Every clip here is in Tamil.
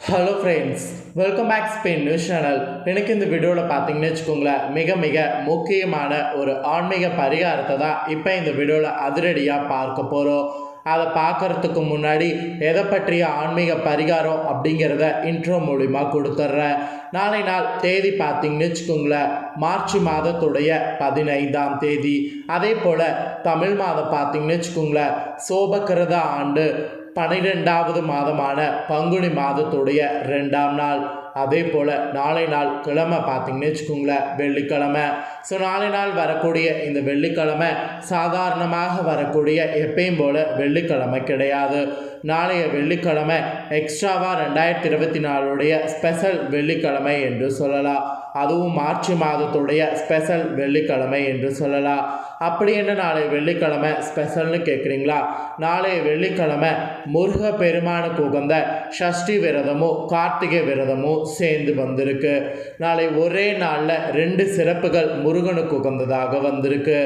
Hello friends welcome back Spain news channel எனக்கு இந்த வீடியோவில் பார்த்தீங்கன்னு வச்சுக்கோங்களேன் மிக மிக முக்கியமான ஒரு ஆன்மீக பரிகாரத்தை தான் இப்போ இந்த வீடியோவில் அதிரடியாக பார்க்க போகிறோம் அதை பார்க்கறதுக்கு முன்னாடி எதை பற்றிய ஆன்மீக பரிகாரம் அப்படிங்கிறத இன்ட்ரோ மூலிமா கொடுத்துட்றேன். நாளை நாள் தேதி பார்த்தீங்கன்னு வச்சுக்கோங்களேன் மார்ச் மாதத்துடைய பதினைந்தாம் தேதி. அதே போல் தமிழ் மாதம் பார்த்தீங்கன்னு வச்சுக்கோங்களேன் சோபக்கிரத ஆண்டு பனிரெண்டாவது மாதமான பங்குனி மாதத்துடைய ரெண்டாம் நாள். அதே போல் நாளை நாள் கிழமை பார்த்தீங்கன்னு வச்சுக்கோங்களேன் வெள்ளிக்கிழமை. ஸோ நாளை நாள் வரக்கூடிய இந்த வெள்ளிக்கிழமை சாதாரணமாக வரக்கூடிய எப்பயும் போல் வெள்ளிக்கிழமை கிடையாது. நாளைய வெள்ளிக்கிழமை எக்ஸ்ட்ராவாக ரெண்டாயிரத்தி இருபத்தி நாலுடைய ஸ்பெஷல் வெள்ளிக்கிழமை என்று சொல்லலாம். அதுவும் மார்ச் மாதத்துடைய ஸ்பெஷல் வெள்ளிக்கிழமை என்று சொல்லலாம். அப்படி என்ன நாளை வெள்ளிக்கிழமை? ஸ்பெஷல்னு கேட்குறீங்களா நாளைய வெள்ளிக்கிழமை முருக பெருமானுக்கு உகந்த ஷஷ்டி விரதமும் கார்த்திகை விரதமும் சேர்ந்து வந்திருக்கு. நாளை ஒரே நாளில் ரெண்டு சிறப்புகள் முருகனுக்கு உகந்ததாக வந்திருக்கு.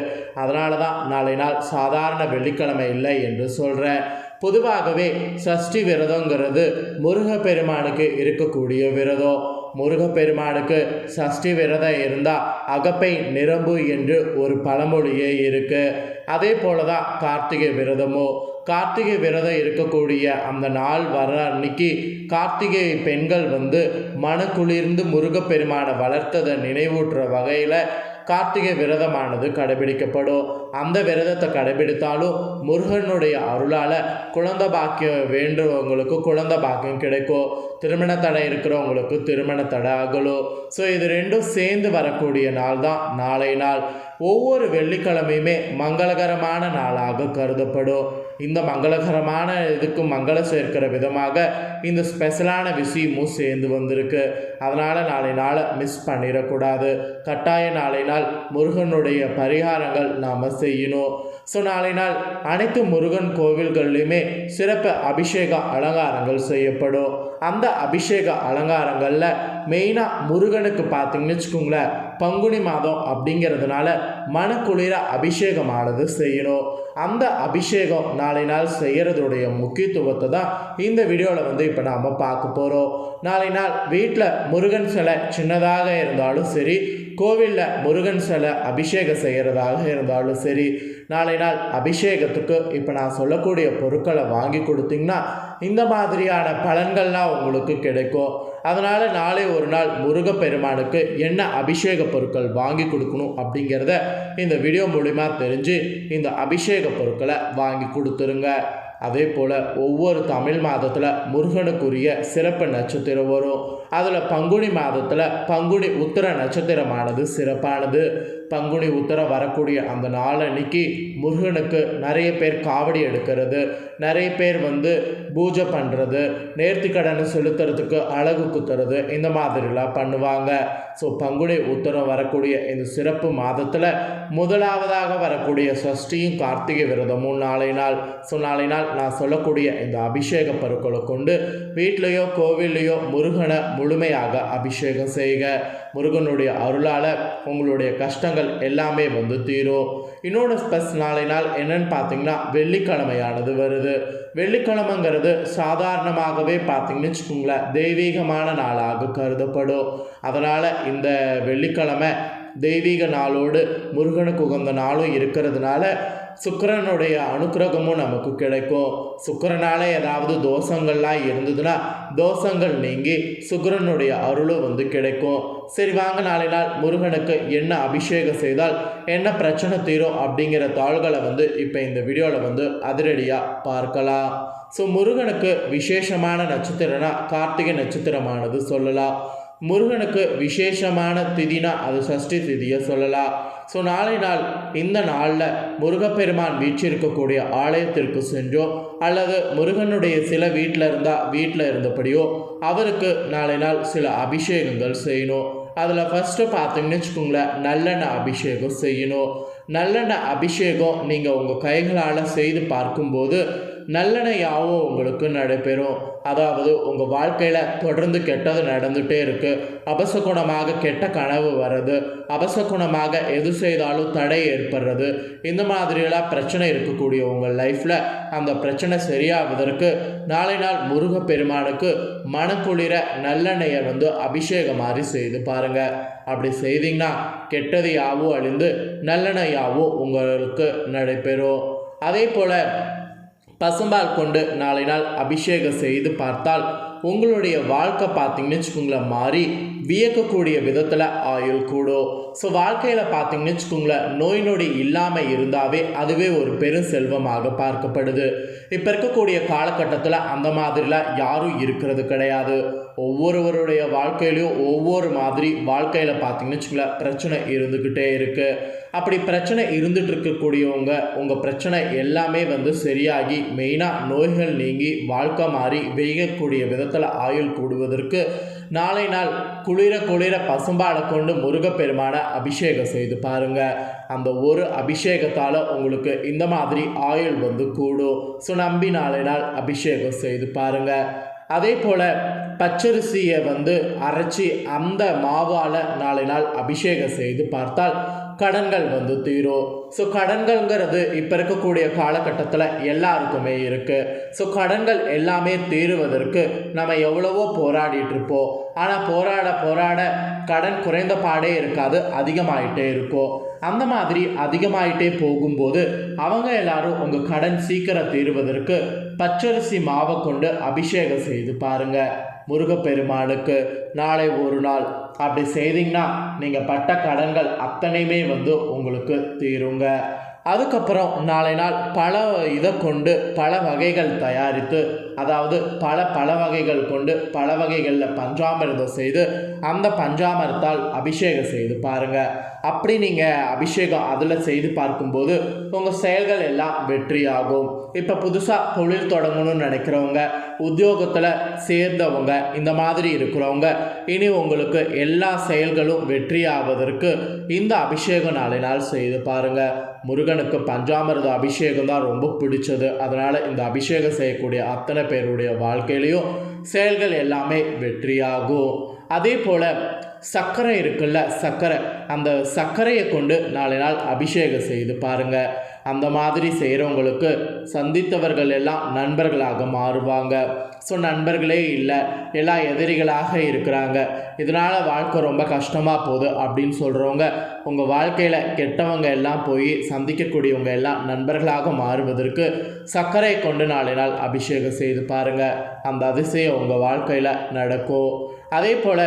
அதனால தான் நாளை நாள் சாதாரண வெள்ளிக்கிழமை இல்லை என்று சொல்கிறேன் பொதுவாகவே சஷ்டி விரதங்கிறது முருகப்பெருமானுக்கு இருக்கக்கூடிய விரதம். முருகப்பெருமானுக்கு சஷ்டி விரதம் இருந்தால் அகப்பை நிரம்பு என்று ஒரு பழமொழியே இருக்கு. அதே போல தான் கார்த்திகை விரதமும் கார்த்திகை விரதம் இருக்கக்கூடிய அந்த நாள் வர அன்னைக்கு கார்த்திகை பெண்கள் வந்து மனக்குளிர்ந்து முருகப்பெருமானை வளர்த்ததை நினைவூட்டுற வகையில் கார்த்திகை விரதமானது கடைபிடிக்கப்படும். அந்த விரதத்தை கடைபிடித்தாலும் முருகனுடைய அருளால் குழந்த பாக்கியம் வேண்டுறவங்களுக்கு குழந்த பாக்கியம் கிடைக்கும். திருமண தடை இருக்கிறவங்களுக்கு திருமண தடை ஆகலும். ஸோ இது ரெண்டும் சேர்ந்து வரக்கூடிய நாள் தான் நாளை நாள் ஒவ்வொரு வெள்ளிக்கிழமையுமே மங்களகரமான நாளாக கருதப்படும். இந்த மங்களகரமான இதுக்கு மங்களம் சேர்க்கிற விதமாக இந்த ஸ்பெஷலான விஷயமும் சேர்ந்து வந்திருக்கு. அதனால் நாளை நாளை மிஸ் பண்ணிடக்கூடாது. கட்டாய நாளை நாள் முருகனுடைய பரிகாரங்கள் நாம் செய்யணும். ஸோ நாளை நாள் அனைத்து முருகன் கோவில்கள்லையுமே சிறப்பு அபிஷேக அலங்காரங்கள் செய்யப்படும். அந்த அபிஷேக அலங்காரங்களில் மெயினாக முருகனுக்கு பார்த்தீங்கன்னு வச்சுக்கோங்களேன் பங்குனி மாதம் அப்படிங்கிறதுனால மனக்குளிர அபிஷேகமானது செய்யணும். அந்த அபிஷேகம் நாளை நாள் செய்கிறதுடைய முக்கியத்துவத்தை தான் இந்த வீடியோவில் வந்து இப்போ நாம் பார்க்க போகிறோம் நாளை நாள் வீட்டில் முருகன் சிலை சின்னதாக இருந்தாலும் சரி கோவிலில் முருகன் சிலை அபிஷேகம் செய்கிறதாக இருந்தாலும் சரி நாளை நாள் அபிஷேகத்துக்கு இப்போ நான் சொல்லக்கூடிய பொருட்களை வாங்கி கொடுத்தீங்கன்னா இந்த மாதிரியான பலன்கள்லாம் உங்களுக்கு கிடைக்கும். அதனால் நாளை ஒரு நாள் முருகப்பெருமானுக்கு என்ன அபிஷேக பொருட்கள் வாங்கி கொடுக்கணும் அப்படிங்கிறத இந்த வீடியோ மூலிமா தெரிஞ்சு இந்த அபிஷேக பொருட்களை வாங்கி கொடுத்துருங்க. அதே போல் ஒவ்வொரு தமிழ் மாதத்தில் முருகனுக்குரிய சிறப்பு நட்சத்திரம் வரும். அதில் பங்குனி மாதத்தில் பங்குனி உத்தர நட்சத்திரமானது சிறப்பானது. பங்குனி உத்தரம் வரக்கூடிய அந்த நாளன்னைக்கு முருகனுக்கு நிறைய பேர் காவடி எடுக்கிறது. நிறைய பேர் வந்து பூஜை பண்ணுறது நேர்த்திக்கடனை செலுத்துறதுக்கு அழகு குத்துறது இந்த மாதிரிலாம் பண்ணுவாங்க. ஸோ பங்குனி உத்தரம் வரக்கூடிய இந்த சிறப்பு மாதத்தில் முதலாவதாக வரக்கூடிய சஷ்டியும் கார்த்திகை விரதமும் நாளை நாள். ஸோ நாளை நாள் நான் சொல்லக்கூடிய இந்த அபிஷேக பொருட்களை கொண்டு வீட்லேயோ கோவில்லையோ முருகனை முழுமையாக அபிஷேகம் செய்க. முருகனுடைய அருளால் உங்களுடைய கஷ்டங்கள் எல்லாமே வந்து தீரும். இன்னொன்று ஸ்பெஸ் நாளை நாள் என்னன்னு பார்த்தீங்கன்னா வெள்ளிக்கிழமையானது வருது. வெள்ளிக்கிழமைங்கிறது சாதாரணமாகவே பார்த்தீங்கன்னு வச்சுக்கோங்களேன் தெய்வீகமான நாளாக கருதப்படும். அதனால் இந்த வெள்ளிக்கிழமை தெய்வீக நாளோடு முருகனுக்கு உகந்த நாளும் இருக்கிறதுனால சுக்கரனுடைய அனுக்கிரகமும் நமக்கு கிடைக்கும். சுக்கரனால் ஏதாவது தோஷங்கள்லாம் இருந்ததுன்னா தோஷங்கள் நீங்கி சுக்கரனுடைய அருளும் வந்து கிடைக்கும். சரி வாங்க நாளை நாள் முருகனுக்கு என்ன அபிஷேகம் செய்தால் என்ன பிரச்சனை தீரும் அப்படிங்கிற தாள்களை வந்து இப்போ இந்த வீடியோவில் வந்து அதிரடியாக பார்க்கலாம். ஸோ முருகனுக்கு விசேஷமான நட்சத்திரம்னா கார்த்திகை நட்சத்திரமானது சொல்லலாம். முருகனுக்கு விசேஷமான திதினா அது சஷ்டி திதியை சொல்லலாம். ஸோ நாளை நாள் இந்த நாளில் முருகப்பெருமான் வீற்றிருக்கக்கூடிய ஆலயத்திற்கு சென்றோ அல்லது முருகனுடைய சில வீட்டில் இருந்தால் வீட்டில் இருந்தபடியோ அவருக்கு நாளை நாள் சில அபிஷேகங்கள் செய்யணும். அதில் ஃபஸ்ட்டு பார்த்தீங்கன்னு வச்சுக்கோங்களேன் நல்லெண்ணெய் அபிஷேகம் செய்யணும். நல்லெண்ணெய் அபிஷேகம் நீங்கள் உங்கள் கைகளால் செய்து பார்க்கும்போது நல்லெண்ணெயாகவும் உங்களுக்கு நடைபெறும். அதாவது உங்கள் வாழ்க்கையில் தொடர்ந்து கெட்டது நடந்துகிட்டே இருக்குது அபசகுணமாக கெட்ட கனவு வர்றது. அபசகுணமாக எது செய்தாலும் தடை ஏற்படுறது. இந்த மாதிரியெல்லாம் பிரச்சனை இருக்கக்கூடிய உங்கள் லைஃப்பில் அந்த பிரச்சனை சரியாவதற்கு நாளை நாள் முருகப்பெருமானுக்கு மனக்குளிர நல்லெண்ணெயை வந்து அபிஷேகம் மாதிரி செய்து பாருங்க. அப்படி செய்தீங்கன்னா கெட்டது யாவும் அழிந்து நல்லெண்ணெய் யாவும் உங்களுக்கு நடைபெறும். அதே போல் பசும்பால் கொண்டு நாளை நாள் அபிஷேகம் செய்து பார்த்தால் உங்களுடைய வாழ்க்கை பார்த்தீங்கன்னு வச்சுக்கோங்களேன் மாறி வியக்கக்கூடிய விதத்தில் ஆயுள் கூடும். ஸோ வாழ்க்கையில் பார்த்தீங்கன்னு வச்சுக்கோங்களேன் நோய் நொடி இல்லாமல் இருந்தாவே அதுவே ஒரு பெரும் செல்வமாக பார்க்கப்படுது. இப்போ இருக்கக்கூடிய காலகட்டத்தில் அந்த மாதிரிலாம் யாரும் இருக்கிறது கிடையாது. ஒவ்வொருவருடைய வாழ்க்கையிலையும் ஒவ்வொரு மாதிரி வாழ்க்கையில் பார்த்தீங்கன்னு வச்சுக்கோங்களேன் பிரச்சனை இருந்துக்கிட்டே இருக்குது அப்படி பிரச்சனை இருந்துட்டு இருக்கக்கூடியவங்க உங்கள் பிரச்சனை எல்லாமே வந்து சரியாகி மெயினாக நோய்கள் நீங்கி வாழ்க்கை மாறி வெய்யக்கூடிய விதத்தில் ஆயுள் கூடுவதற்கு நாளை நாள் குளிர குளிர பசும்பாலை கொண்டு முருகப்பெருமானை அபிஷேகம் செய்து பாருங்க. அந்த ஒரு அபிஷேகத்தால் உங்களுக்கு இந்த மாதிரி ஆயுள் வந்து கூடும். ஸோ நம்பி நாளை நாள் அபிஷேகம் செய்து பாருங்கள் அதே போல் பச்சரிசியை வந்து அரைச்சி அந்த மாவால் நாளை நாள் அபிஷேகம் செய்து பார்த்தால் கடன்கள் வந்து தீரும். ஸோ கடன்கள்ங்கிறது இப்போ இருக்கக்கூடிய காலகட்டத்தில் எல்லாருக்குமே இருக்குது ஸோ கடன்கள் எல்லாமே தீருவதற்கு நம்ம எவ்வளவோ போராடிட்டு இருப்போம் ஆனால் போராட போராட கடன் குறைந்த பாடே இருக்காது அதிகமாயிட்டே இருக்கும். அந்த மாதிரி அதிகமாயிட்டே போகும்போது அவங்க எல்லாரும் உங்கள் கடன் சீக்கிரம் தீருவதற்கு பச்சரிசி மாவை கொண்டு அபிஷேகம் செய்து பாருங்கள் முருகப்பெருமானுக்கு நாளை ஒரு நாள். அப்படி செய்தீங்கன்னா நீங்கள் பட்ட கடன்கள் அத்தனையுமே வந்து உங்களுக்கு தீருங்க. அதுக்கப்புறம் நாளை நாள் பல இதை கொண்டு பல வகைகள் தயாரித்து அதாவது பல பல வகைகள் கொண்டு பல வகைகளில் பஞ்சாமிரதம் செய்து அந்த பஞ்சாமரத்தால் அபிஷேகம் செய்து பாருங்கள் அப்படி நீங்கள் அபிஷேகம் அதில் செய்து பார்க்கும்போது உங்கள் செயல்கள் எல்லாம் வெற்றியாகும். இப்போ புதுசாக தொழில் தொடங்கணும்னு நினைக்கிறவங்க உத்தியோகத்தில் சேர்ந்தவங்க இந்த மாதிரி இருக்கிறவங்க இனி உங்களுக்கு எல்லா செயல்களும் வெற்றியாவதற்கு இந்த அபிஷேகம் நாளை நாள் செய்து பாருங்கள் முருகனுக்கு பஞ்சாமிரத அபிஷேகம் தான் ரொம்ப பிடிச்சது. அதனால் இந்த அபிஷேகம் செய்யக்கூடிய அத்தனை பேருடைய வாழ்க்கையிலையும் செயல்கள் எல்லாமே வெற்றியாகும். அதே போல் சர்க்கரை இருக்குல்ல சர்க்கரை. அந்த சர்க்கரையை கொண்டு நாளை நாள் அபிஷேகம் செய்து பாருங்கள் அந்த மாதிரி செய்கிறவங்களுக்கு சந்தித்தவர்கள் எல்லாம் நண்பர்களாக மாறுவாங்க. ஸோ நண்பர்களே இல்லை எல்லாம் எதிரிகளாக இருக்கிறாங்க. இதனால் வாழ்க்கை ரொம்ப கஷ்டமாக போகுது அப்படின்னு சொல்கிறவங்க உங்கள் வாழ்க்கையில் கெட்டவங்க எல்லாம் போய் சந்திக்கக்கூடியவங்க எல்லாம் நண்பர்களாக மாறுவதற்கு சர்க்கரை கொண்டு நாளை நாள் அபிஷேகம் செய்து பாருங்கள் அந்த அதிசயம் உங்கள் வாழ்க்கையில் நடக்கும். அதே போல்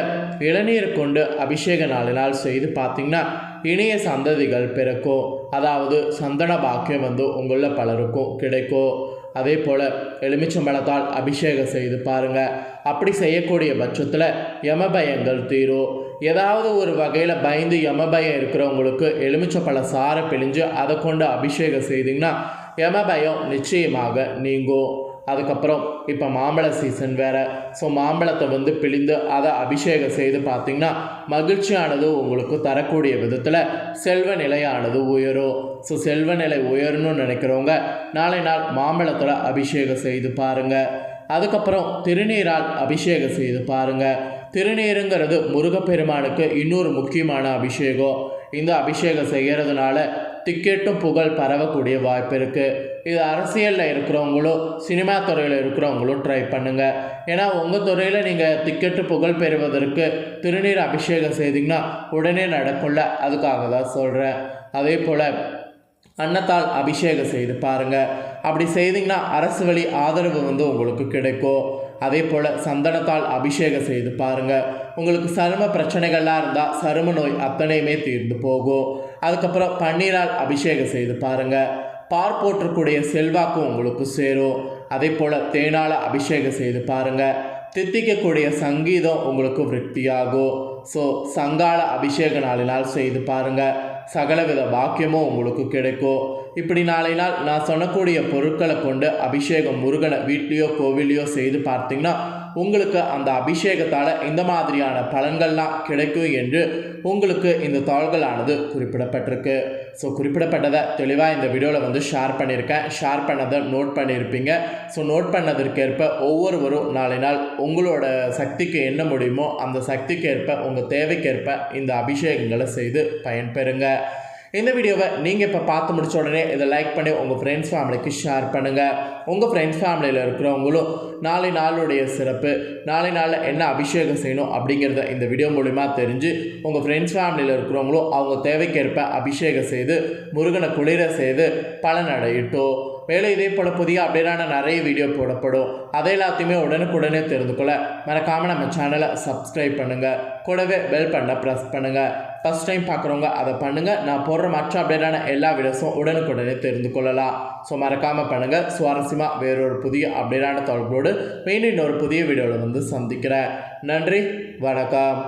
இளநீர் கொண்டு அபிஷேக நாளை நாள் செய்து பார்த்தீங்கன்னா இணைய சந்ததிகள் பிறக்கும் அதாவது சந்தன பாக்கியம் வந்து உங்களில் பலருக்கும் கிடைக்கும் அதே போல் எலுமிச்சம்பழத்தால் அபிஷேகம் செய்து பாருங்கள் அப்படி செய்யக்கூடிய பட்சத்தில் யமபயங்கள் தீரும் ஏதாவது ஒரு வகையில் பயந்து யமபயம் இருக்கிறவங்களுக்கு எலுமிச்சப்பழ சாரை பிழிஞ்சு அதை கொண்டு அபிஷேகம் செய்தீங்கன்னா யமபயம் நிச்சயமாக நீங்கும் அதுக்கப்புறம் இப்போ மாம்பழ சீசன் வேறு. ஸோ மாம்பழத்தை வந்து பிழிந்து அதை அபிஷேகம் செய்து பார்த்திங்கன்னா மகிழ்ச்சியானது உங்களுக்கு தரக்கூடிய விதத்தில் செல்வ நிலையானது உயரும். ஸோ செல்வ நிலை உயரணும்னு நினைக்கிறவங்க நாளை நாள் மாம்பழத்தில் அபிஷேகம் செய்து பாருங்கள் அதுக்கப்புறம் திருநீரால் அபிஷேகம் செய்து பாருங்கள் திருநீருங்கிறது முருகப்பெருமானுக்கு இன்னொரு முக்கியமான அபிஷேகம். இந்த அபிஷேகம் செய்கிறதுனால டிக்கெட்டும் புகழ் பரவக்கூடிய வாய்ப்பு இருக்குது இது அரசியலில் இருக்கிறவங்களும் சினிமா துறையில் இருக்கிறவங்களும் ட்ரை பண்ணுங்கள் ஏன்னா உங்கள் துறையில் நீங்கள் டிக்கெட்டு புகழ் பெறுவதற்கு திருநீர் அபிஷேகம் செய்தீங்கன்னா உடனே நடக்கும்ல. அதுக்காக தான் சொல்கிறேன் அதே போல் அன்னத்தால் அபிஷேகம் செய்து பாருங்கள் அப்படி செய்தீங்கன்னா அரசு வழி ஆதரவு வந்து உங்களுக்கு கிடைக்கும். அதே போல் சந்தனத்தால் அபிஷேகம் செய்து பாருங்கள் உங்களுக்கு சரும பிரச்சனைகள்லாம் இருந்தால் சரும நோய் அத்தனையுமே தீர்ந்து போகும். அதுக்கப்புறம் பன்னீரால் அபிஷேகம் செய்து பாருங்கள் பார் போற்றக்கூடிய செல்வாக்கும் உங்களுக்கு சேரும். அதே போல் தேனால் அபிஷேகம் செய்து பாருங்கள் தித்திக்கக்கூடிய சங்கீதம் உங்களுக்கு விருத்தியாகும். ஸோ சங்கால அபிஷேக நாளினால் செய்து பாருங்கள் சகலவித வாக்கியமும் உங்களுக்கு கிடைக்கும். இப்படி நாளை நாள் நான் சொன்னக்கூடிய பொருட்களை கொண்டு அபிஷேகம் முருகனை வீட்லேயோ கோவிலையோ செய்து பார்த்தீங்கன்னா உங்களுக்கு அந்த அபிஷேகத்தால் இந்த மாதிரியான பலன்கள்லாம் கிடைக்கும் என்று உங்களுக்கு இந்த தாள்களானது குறிப்பிடப்பட்டிருக்கு. ஸோ குறிப்பிடப்பட்டதை தெளிவாக இந்த வீடியோவில் வந்து ஷேர் பண்ணியிருக்கேன். ஷேர் பண்ணதை நோட் பண்ணியிருப்பீங்க. ஸோ நோட் பண்ணதற்கேற்ப ஒவ்வொருவரும் நாளை நாள் உங்களோட சக்திக்கு என்ன முடியுமோ அந்த சக்திக்கேற்ப உங்கள் தேவைக்கேற்ப இந்த அபிஷேகங்களை செய்து பயன்பெறுங்க. இந்த வீடியோவை நீங்கள் இப்போ பார்த்து முடிச்ச உடனே இதை லைக் பண்ணி உங்கள் ஃப்ரெண்ட்ஸ் ஃபேமிலிக்கு ஷேர் பண்ணுங்கள் உங்கள் ஃப்ரெண்ட்ஸ் ஃபேமிலியில் இருக்கிறவங்களும் நாளை நாளுடைய சிறப்பு நாளை நாளில் என்ன அபிஷேகம் செய்யணும் அப்படிங்கிறத இந்த வீடியோ மூலிமா தெரிஞ்சு உங்கள் ஃப்ரெண்ட்ஸ் ஃபேமிலியில் இருக்கிறவங்களும் அவங்க தேவைக்கேற்ப அபிஷேகம் செய்து முருகனை குளிர செய்து பலனடையிட்டோம் மேலும் இதே போல் புதிய அப்டேட்டான நிறைய வீடியோ போடப்படும். அதை எல்லாத்தையுமே உடனுக்குடனே தெரிந்து கொள்ள மறக்காமல் நம்ம சேனலை சப்ஸ்கிரைப் பண்ணுங்கள் கூடவே பெல் பண்ண ப்ரெஸ் பண்ணுங்கள் ஃபஸ்ட் டைம் பார்க்குறவங்க அதை பண்ணுங்கள் நான் போடுற மற்ற அப்டேட்டான எல்லா வீடியோஸும் உடனுக்குடனே தெரிந்து கொள்ளலாம். ஸோ மறக்காமல் பண்ணுங்கள் சுவாரஸ்யமாக வேறொரு புதிய அப்டேட்டான தொடர்போடு மீண்டும் இன்னொரு புதிய வீடியோவில் வந்து சந்திக்கிறேன். நன்றி. வணக்கம்.